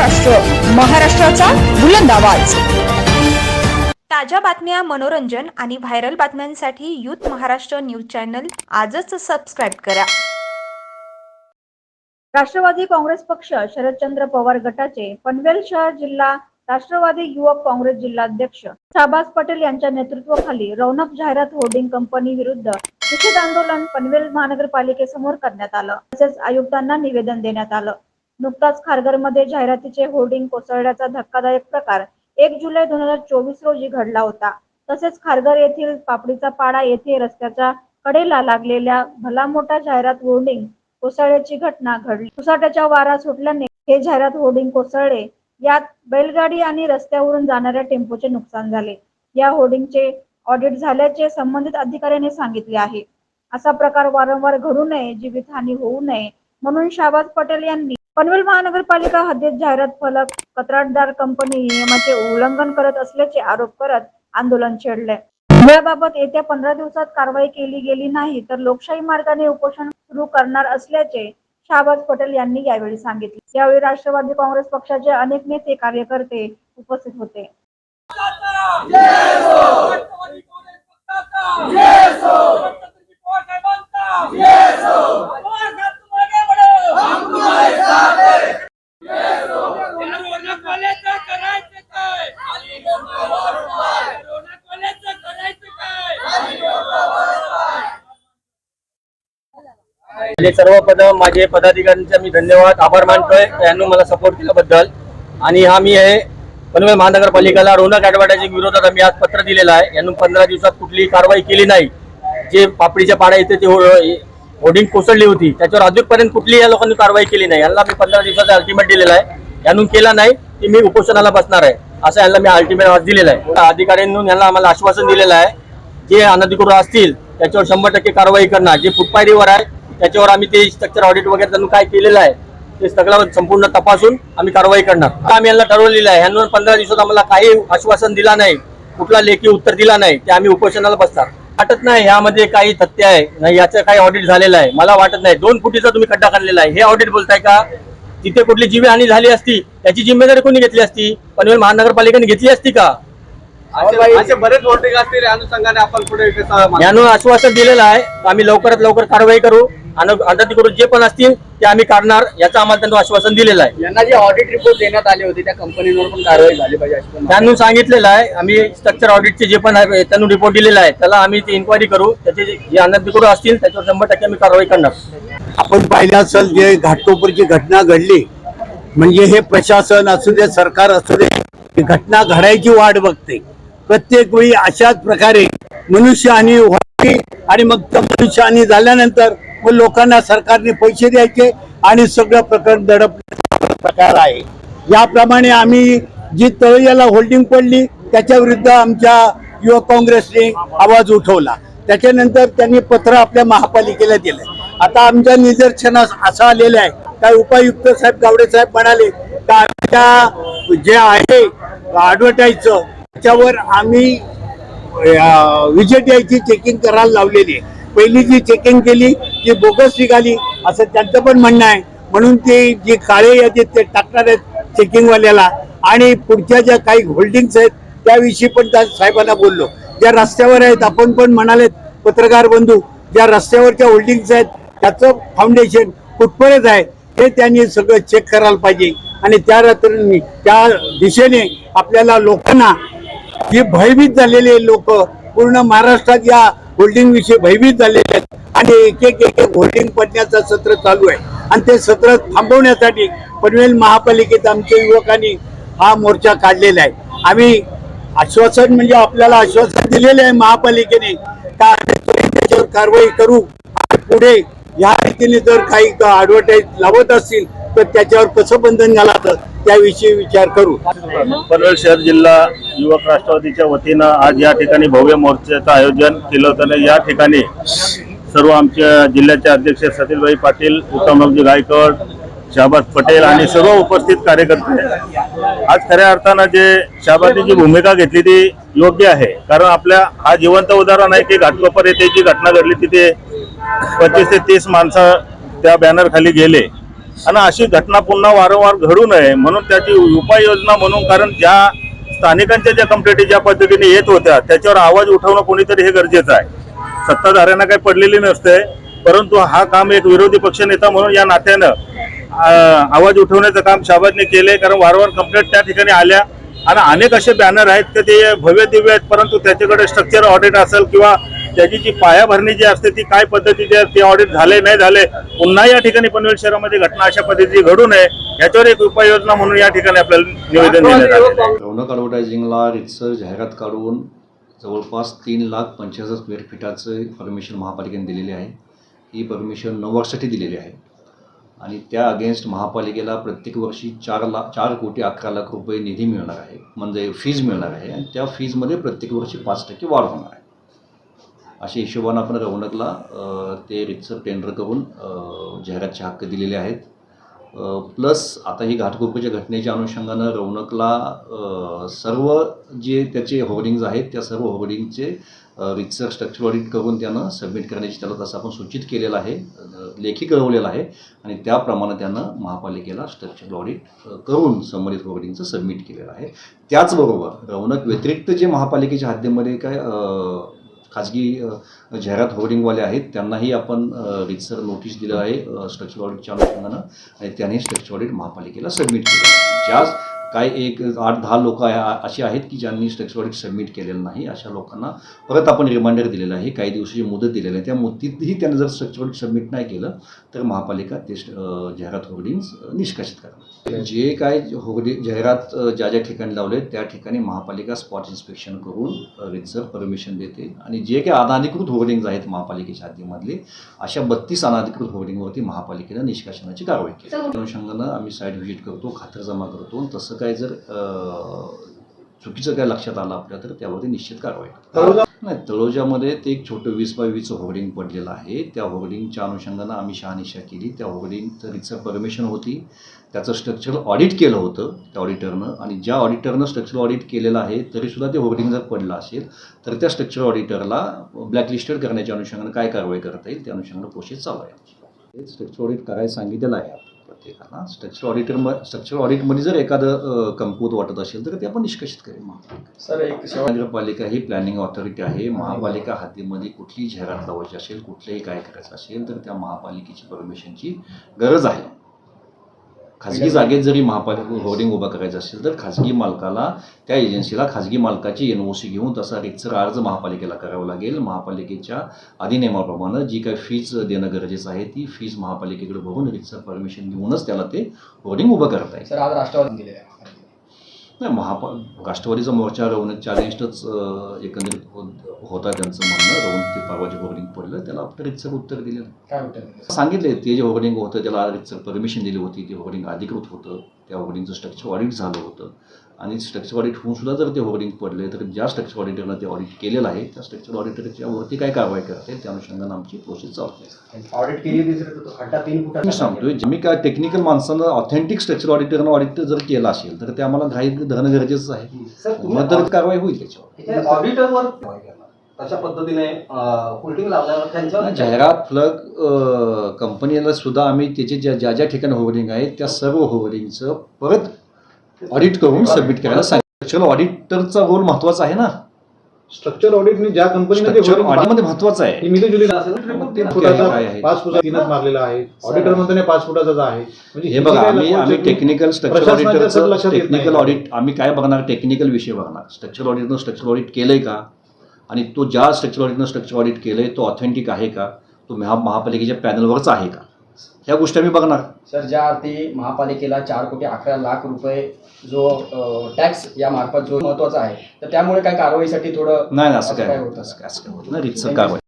महाराष्ट्र महाराष्ट्राचा बुलंद आवाज. ताज्या बातम्या मनोरंजन आणि व्हायरल बातम्यांसाठी यूथ महाराष्ट्र न्यूज चॅनल आजच सबस्क्राईब करा. राष्ट्रवादी काँग्रेस पक्ष शरदचंद्र पवार गटाचे पनवेल शहर जिल्हा राष्ट्रवादी युवक काँग्रेस जिल्हाध्यक्ष शाबाज पटेल यांच्या नेतृत्वाखाली रौनक जाहिरात होर्डिंग कंपनी विरुद्ध निषेध आंदोलन पनवेल महानगरपालिकेसमोर करण्यात आलं. तसेच आयुक्तांना निवेदन देण्यात आलं. नुकताच खारघरमध्ये जाहिरातीचे होर्डिंग कोसळण्याचा धक्कादायक प्रकार एक जुलै दोन हजार चोवीस रोजी घडला होता. तसेच खारघर येथील पापडीचा पाडा येथे रस्त्याच्या कडेला लागलेल्या भला मोठा जाहिरात होर्डिंग कोसळल्याची घटना घडली. उसाट्याच्या वारा सुटल्याने हे जाहिरात होर्डिंग कोसळले. यात बैलगाडी आणि रस्त्यावरून जाणाऱ्या टेम्पोचे नुकसान झाले. या होर्डिंगचे ऑडिट झाल्याचे संबंधित अधिकाऱ्याने सांगितले आहे. असा प्रकार वारंवार घडू नये जीवितहानी होऊ नये म्हणून शाबाज पटेल यांनी पनवेल महानगरपालिका हद्दीत जाहिरात फलक कंत्राटदार कंपनी नियमाचे उल्लंघन करत असल्याचे आरोप करत आंदोलन छेडले. याबाबत येत्या पंधरा दिवसात कारवाई केली गेली नाही तर लोकशाही मार्गाने उपोषण सुरू करणार असल्याचे शाहबाज पटेल यांनी यावेळी सांगितले. यावेळी राष्ट्रवादी काँग्रेस पक्षाचे अनेक नेते कार्यकर्ते उपस्थित होते रोनकवाल्याचं करायचं काय रोनकवाल्याचं करायचं काय आहे सर्व पद माझे पदाधिकाऱ्यांचे मी धन्यवाद आभार मानतोय. यांनी मला सपोर्ट केल्याबद्दल. आणि हा मी आहे पनवेल महानगरपालिकेला रोनक ऍडव्हर्टायझिंग विरोधात आम्ही आज पत्र दिलेलं आहे. यांनी पंधरा दिवसात कुठलीही कारवाई केली नाही. जे पापडीच्या पाड्या इथे ते हो- होर्डिंग कोसळली होती त्याच्यावर अजूनपर्यंत कुठलीही या लोकांनी कारवाई केली नाही. यांना मी पंधरा दिवसाचा अल्टिमेट दिलेला आहे. यांनी केला नाही की मी उपोषणाला बसणार आहे. असं यांना मी अल्टिमेट आज दिलेला आहे. अधिकाऱ्यांनी यांना आम्हाला आश्वासन दिलेलं आहे. जे अनधिकृत असतील त्याच्यावर शंभर टक्के कारवाई करणार. जे फुटपायरीवर आहे त्याच्यावर आम्ही ते स्ट्रक्चर ऑडिट वगैरे त्यांनी काय केलेलं आहे ते सगळं संपूर्ण तपासून आम्ही कारवाई करणार. आता आम्ही यांना ठरवलेलं आहे ह्यांना पंधरा दिवसात आम्हाला काही आश्वासन दिला नाही कुठला लेखी उत्तर दिला नाही ते आम्ही उपोषणाला बसणार. वाटत नाही ह्यामध्ये काही तथ्य आहे नाही याचं काही ऑडिट झालेलं आहे. मला वाटत नाही दोन फुटीचा तुम्ही खड्डा काढलेला आहे. हे ऑडिट बोलताय का? तिथे कुठली जीवहानी झाली असती त्याची जिम्मेदारी कोणी घेतली असती? पनवेल महानगरपालिकेने घेतली असती का? असे असे बरेच होर्डिंग असतील या अनुषंगाने आपण पुढे कसं यानं आश्वासन दिलेलं आहे आम्ही लवकरात लवकर कारवाई करू. आणि अनधिकृत जे पण असतील ते आम्ही काढणार याचं आम्हाला त्यांनी आश्वासन दिलेलं आहे. यांना जे ऑडिट रिपोर्ट देण्यात आले होते त्या कंपनीवर पण कारवाई झाली पाहिजे त्यांनी सांगितलेलं आहे आम्ही स्ट्रक्चर ऑडिटचे जे पण आहे त्यांनी रिपोर्ट दिलेला आहे त्याला आम्ही ती इन्क्वायरी करू त्याचे जे- अनधिकृत असतील त्याच्यावर शंभर टक्के आम्ही कारवाई करणार. आपण पाहिलं असेल जे घाटकोपरची घटना घडली म्हणजे हे प्रशासन असू दे सरकार असू दे ही घटना घडायची वाट बघते. प्रत्येक वेळी अशाच प्रकारे मनुष्यहानी व्हावी आणि मग त्या मनुष्यहानी झाल्यानंतर व लोकांना सरकारने पैसे द्यायचे आणि सगळं प्रकरण दडपण्याचा प्रकार आहे. याप्रमाणे आम्ही जी तळयाला होल्डिंग पडली त्याच्या विरुद्ध आमच्या युवक काँग्रेसने आवाज उठवला. त्याच्यानंतर त्यांनी पत्र आपल्या महापालिकेला दिलं. आता आमच्या निदर्शनास असं आलेलं आहे. काय उपायुक्त साहेब गावडे साहेब म्हणाले का आमच्या जे आहे ऍडव्हर्टाईजचं त्याच्यावर आम्ही विजेटीआयची चेकिंग करायला लावलेली आहे. पहिली जी चेकिंग केली ती बोगस निघाली. असं त्यांचं पण म्हणणं आहे. म्हणून ते जे काळे यादीत ते टाकणार आहेत चेकिंगवाल्याला आणि पुढच्या ज्या काही होल्डिंग्स आहेत त्याविषयी पण त्या साहेबांना बोललो. ज्या रस्त्यावर आहेत आपण पण म्हणालेत पत्रकार बंधू ज्या रस्त्यावरच्या होल्डिंग्स आहेत त्याचं फाउंडेशन कुठपर्यंत आहे हे त्यांनी सगळं चेक करायला पाहिजे. आणि त्या रात्री त्या दिशेने आपल्याला लोकांना जे भयभीत झालेले लोक पूर्ण महाराष्ट्रात या होल्डिंग विषयी भयभीत झालेले आहेत. आणि एक एक एक एक होल्डिंग पडण्याचं सत्र चालू आहे. आणि ते सत्र थांबवण्यासाठी पनवेल महापालिकेत आमच्या युवकांनी हा मोर्चा काढलेला आहे. आम्ही आश्वासन म्हणजे आपल्याला आश्वासन दिलेलं आहे महापालिकेने का आम्ही त्याच्यावर कारवाई करू? आणि पुढे या रीतीने जर काही ऍडव्हर्टाईज लावत असतील तर त्याच्यावर कसं बंधन घालायचं त्याविषयी विचार करू. पनवेल शहर जिल्हा युवक राष्ट्रवादीच्या वतीनं आज या ठिकाणी भव्य मोर्चाचं आयोजन केलं होतं आणि या ठिकाणी सर्व आमच्या जिल्ह्याचे अध्यक्ष सतीलभाई पाटील उत्तमरावजी गायकवाड शाबाज पटेल आणि सर्व उपस्थित कार्यकर्ते. आज खऱ्या अर्थानं जे शहाबाजनी जी भूमिका घेतली ती योग्य आहे. कारण आपल्या हा जिवंत उदाहरण आहे की घाटकोपर येथे जी घटना घडली तिथे पंचवीस ते तीस माणसं त्या बॅनर खाली गेले. आणि अशी घटना पुन्हा वारंवार घडू नये म्हणून त्याची उपाययोजना म्हणून कारण ज्या स्थानिकांच्या ज्या कंप्लेंटी ज्या पद्धतीने येत होत्या त्याच्यावर आवाज उठवणं कोणीतरी हे गरजेचं आहे. सत्ताधाऱ्यांना काही पडलेली नसते परंतु हा काम एक विरोधी पक्षनेता म्हणून या नात्यानं आवाज उठवण्याचं काम शाबाजने केले कारण वारंवार कंप्लेंट त्या ठिकाणी आल्या. आणि अनेक असे बॅनर आहेत ते भव्य दिव्य आहेत परंतु त्याच्याकडे स्ट्रक्चर ऑडिट असेल किंवा त्याची जी पायाभरणी जी असते ती काय पद्धतीची आहे ते ऑडिट झाले नाही झाले पुन्हा या ठिकाणी पनवेल शहरामध्ये घटना अशा पद्धतीची घडू नये याच्यावर एक उपाययोजना म्हणून या ठिकाणी आपल्याला निवेदन देण्यात आहे रौनक ॲडव्हर्टायझिंगला रितसर जाहिरात काढून जवळपास तीन लाख हजार स्क्वेअर फीटाचं परमिशन महापालिकेने दिलेली आहे. ही परमिशन नऊ वर्षासाठी दिलेली आहे. आणि त्या अगेन्स्ट महापालिकेला प्रत्येक वर्षी चार लाख चार कोटी अकरा लाख रुपये निधी मिळणार आहे. म्हणजे फीज मिळणार आहे. आणि त्या फीजमध्ये प्रत्येक वर्षी पाच टक्के वाढ होणार आहे. अशा हिशोबानं आपण रौनकला ते रितसर टेंडर करून जाहिरातचे हक्क दिलेले आहेत. प्लस आता ही घाटकोपच्या घटनेच्या अनुषंगानं रौनकला सर्व जे त्याचे होर्डिंग्ज आहेत त्या सर्व होर्डिंगचे रितसर स्ट्रक्चर ऑडिट करून त्यानं सबमिट करण्याची त्याला तसं आपण सूचित केलेलं आहे लेखी कळवलेलं आहे आणि त्याप्रमाणे त्यानं महापालिकेला स्ट्रक्चर ऑडिट करून संबंधित होर्डिंगचं सबमिट केलेलं आहे. त्याचबरोबर रौनक व्यतिरिक्त जे महापालिकेच्या हद्दीमध्ये काय खाजगी जाहिरात होर्डिंगवाले आहेत त्यांनाही आपण रितसर नोटीस दिलं आहे स्ट्रक्चर ऑडिटच्या अनुषंगानं आणि त्यांनी स्ट्रक्चर ऑडिट महापालिकेला सबमिट केलं ज्या काय एक आठ दहा लोक अशी आहेत की ज्यांनी स्ट्रक्चर ऑडिट सबमिट केलेलं नाही अशा लोकांना परत आपण रिमाइंडर दिलेलं आहे. काही दिवसाची मुदत दिलेली आहे. त्या मुदतीतही त्यांनी जर स्ट्रक्चर ऑडिट सबमिट नाही केलं तर महापालिका ते जाहिरात होर्डिंग्स निष्कासित करणार. जे काय होर्डिंग जाहिरात ज्या ज्या ठिकाणी लावले त्या ठिकाणी महापालिका स्पॉट इन्स्पेक्शन करून रितसर परमिशन देते. आणि जे काही अनाधिकृत होर्डिंग्ज आहेत महापालिकेच्या हद्दीमधले अशा बत्तीस अनाधिकृत होर्डिंगवरती महापालिकेनं निष्कासनाची कारवाई केली. अनुषंगानं आम्ही साईट व्हिजिट करतो खातरजमा करतो आणि तसं काय जर चुकीचं काय लक्षात आलं आपल्या तर त्यावरती निश्चित कारवाई. नाही तळोजामध्ये ते एक छोटं वीस बाय वीसचं होर्डिंग पडलेलं आहे. त्या होर्डिंगच्या अनुषंगानं आम्ही शहानिशा केली. त्या होर्डिंगचं रितसर परमिशन होती. त्याचं स्ट्रक्चरल ऑडिट केलं होतं त्या ऑडिटरनं आणि ज्या ऑडिटरनं स्ट्रक्चरल ऑडिट केलेलं आहे तरीसुद्धा ते होर्डिंग जर पडलं असेल तर त्या स्ट्रक्चरल ऑडिटरला ब्लॅकलिस्टेड करण्याच्या अनुषंगानं काय कारवाई करता येईल त्या अनुषंगानं प्रोसेस चालू आहे. स्ट्रक्चर ऑडिट करायला सांगितलेलं आहे. आपण प्रत्येकाला स्ट्रक्चर ऑडिटर स्ट्रक्चर ऑडिटमध्ये जर एखादं कमकुवत वाटत असेल तर ते आपण निष्कासित करेल. महापालिका सर एक नगरपालिका ही प्लॅनिंग ऑथॉरिटी आहे. महापालिका हद्दीमध्ये कुठलीही जाहिरात लावायची असेल कुठलंही काय करायचं असेल तर त्या महापालिकेची परमिशनची गरज आहे. खाजगी जागेत जरी महापालिका होर्डिंग उभा करायचं असेल तर खाजगी मालकाला त्या एजन्सीला खाजगी मालकाची एन ओ सी घेऊन तसा रिक्सर अर्ज महापालिकेला करावा लागेल. महापालिकेच्या अधिनियमाप्रमाणे जी काही फीज देणं गरजेचं आहे ती फीज महापालिकेकडे भरून रिक्सर परमिशन घेऊनच त्याला ते होर्डिंग उभं करता येईल. सर आज राष्ट्रवादी नाही महापा राष्ट्रवादीचा मोर्चा रवणकच्या अगेन्स्टच एकंदरीत हो- होता त्यांचं म्हणणं. रवणक ते परवाचे होर्डिंग पडलं. त्याला आपलं रितसर उत्तर दिलं. सांगितले ते जे होर्डिंग होतं त्याला रितसर परमिशन दिली होती. ते होर्डिंग अधिकृत होतं. त्या होर्डिंगचं स्ट्रक्चर ऑडिट झालं होतं. आणि स्ट्रक्चर ऑडिट होऊन सुद्धा जर ते होर्डिंग पडले तर ज्या स्ट्रक्चर ऑडिटरनं ते ऑडिट केलेलं आहे त्या स्ट्रक्चर ऑडिटरच्या वरती काय कारवाई करते? त्या अनुषंगानं आमची प्रोसेस चालते. ऑडिट केली मी सांगतोय जे मी काय टेक्निकल माणसानं ऑथेंटिक स्ट्रक्चर ऑडिटरनं ऑडिट जर केलं असेल तर ते आम्हाला घाई धरणं गरजेचं आहे. मग तर कारवाई होईल त्याच्यावर. ऑडिटरवर तशा पद्धतीने होल्डिंग लावल्यावर त्यांच्यावर जाहिरात फ्लग कंपनीला सुद्धा आम्ही त्याचे ज्या ज्या ज्या ठिकाणी होर्डिंग आहे त्या सर्व होर्डिंगचं परत ऑडिट करून सबमिट करायला सांगितलं. ऑडिटरचा रोल महत्त्वाचा आहे ना? स्ट्रक्चर ऑडिटने ज्या स्ट्रक्चर ऑडिटमध्ये महत्वाचं आहे. ही मिली जुली मग ते तीन? फुटाचा पाच फुटा तीनच मारलेला आहे. ऑडिटर म्हणतो नाही पाच फुटाचाच आहे. म्हणजे हे बघा आम्ही आम्ही टेक्निकल स्ट्रक्चर ऑडिटरचं. टेक्निकल ऑडिट आम्ही काय बघणार टेक्निकल विषय बघणार. स्ट्रक्चर ऑडिटनं स्ट्रक्चर ऑडिट केलंय का? आणि तो ज्या स्ट्रक्चर ऑडिटनं स्ट्रक्चर ऑडिट केलंय तो ऑथेंटिक आहे का? तो महा महापालिकेच्या पॅनलवरच आहे का? ह्या गोष्टी आम्ही बघणार. सर ज्या अर्थी महापालिकेला चार कोटी अकरा लाख रुपये जो टॅक्स या मार्फत जो महत्त्वाचा आहे तर त्यामुळे काय कारवाईसाठी थोडं नाही नाही, असं काय होत? असं काय असं काय होत नाही. रितसर कारवाई.